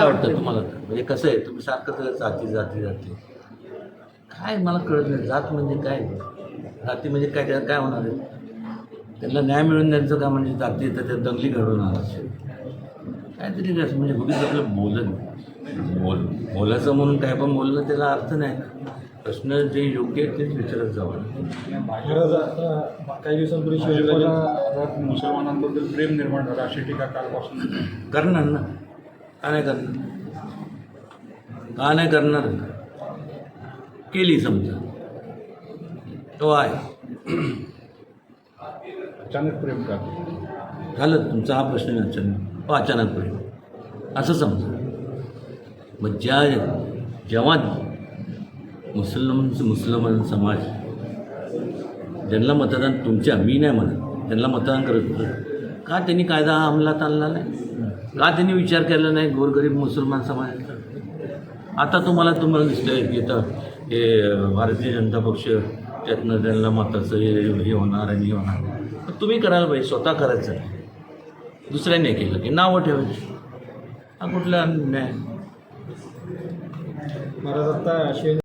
काय वाटतं तुम्हाला? म्हणजे कसं आहे? तुम्ही सारखं जाती जाती जाती. काय? मला कळत नाही. जात म्हणजे काय? जाती म्हणजे काय? काय काय होणार आहे? त्यांना न्याय मिळून द्यायचं का? म्हणजे जाती तर त्या दंगली घडवून आणणार काहीतरी कसं म्हणजे बघितलं आपलं बोलन बोल बोलायचं म्हणून काय पण बोलणं त्याला अर्थ नाही. प्रश्न जे योग्य आहे तेच विचारत जावं. आता काही दिवसांपूर्वी मुसलमानांबद्दल प्रेम निर्माण झालं. अशी टीका कालपासून. करणार ना. का नाही करणार. का नाही करणार. केली समजा. तो आहे. अचानक प्रेम का? झालं तुमचा हा प्रश्न अचानक हो अचानक पडेल असं समजा. मग ज्या जेव्हा मुसलमान मुसलमान समाज ज्यांना मतदान तुमच्या मी नाही म्हणत त्यांना मतदान करत होतं का त्यांनी कायदा अंमलात आणला नाही? का त्यांनी विचार केला नाही गोरगरीब मुसलमान समाजाचा आता तुम्हाला तुम्हाला दिसतंय की आता हे भारतीय जनता पक्ष त्यातनं त्यांना मताचं हे हे होणार आणि हे होणार. तुम्ही करायला पाहिजे स्वतः करायचं. दुसऱ्याने केलं की नावं ठेवायची. हा कुठला न्याय महाराज आता